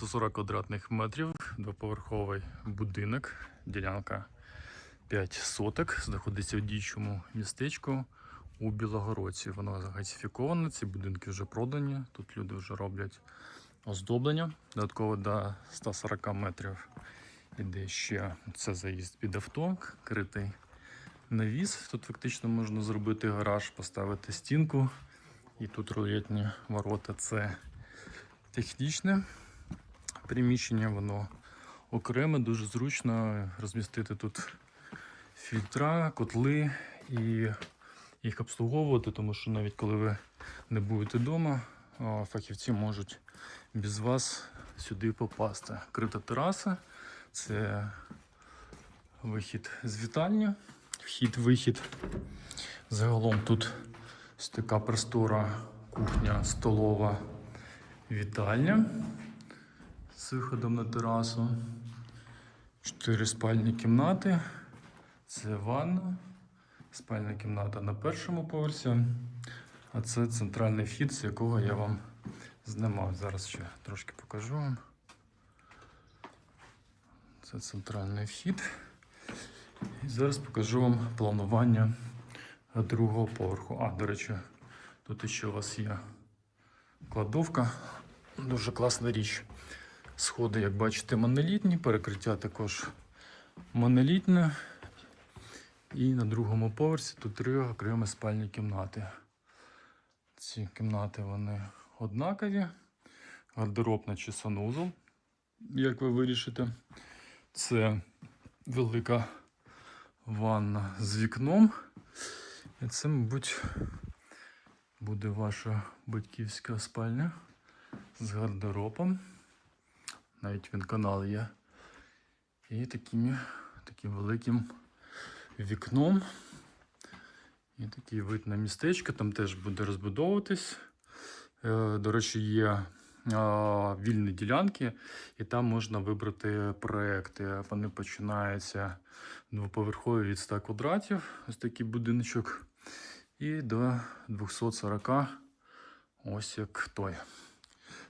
140 квадратних метрів, двоповерховий будинок, ділянка 5 соток, знаходиться в діючому містечку у Білогородці. Воно газифіковане, ці будинки вже продані. Тут люди вже роблять оздоблення. Додатково до 140 метрів іде ще це заїзд під авто, критий навіс. Тут фактично можна зробити гараж, поставити стінку. І тут рулетні ворота це технічне приміщення, воно окреме, дуже зручно розмістити тут фільтра, котли і їх обслуговувати, тому що навіть коли ви не будете вдома, фахівці можуть без вас сюди попасти. Крита тераса це вихід з вітальні, вхід-вихід. Загалом тут така простора, кухня, столова, вітальня з виходом на терасу. Чотири спальні кімнати. Це ванна, спальна кімната на першому поверсі. А це центральний вхід, з якого я вам знімав. Зараз ще трошки покажу вам. Це центральний вхід. І зараз покажу вам планування другого поверху. А, до речі, тут ще у вас є кладовка. Дуже класна річ. Сходи, як бачите, монолітні, перекриття також монолітне. І на другому поверсі тут три окремі спальні кімнати. Ці кімнати вони однакові. Гардеробна чи санузел, як ви вирішите. Це велика ванна з вікном. І це, мабуть, буде ваша батьківська спальня з гардеробом. Навіть він канал є. І такими, таким великим вікном. І такий вид на містечко, там теж буде розбудовуватись. Е, До речі, є вільні ділянки, і там можна вибрати проекти. Вони починаються двоповерхові від 100 квадратів, ось такий будиночок, і до 240, ось як той.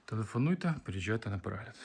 Телефонуйте, приїжджайте на перегляд.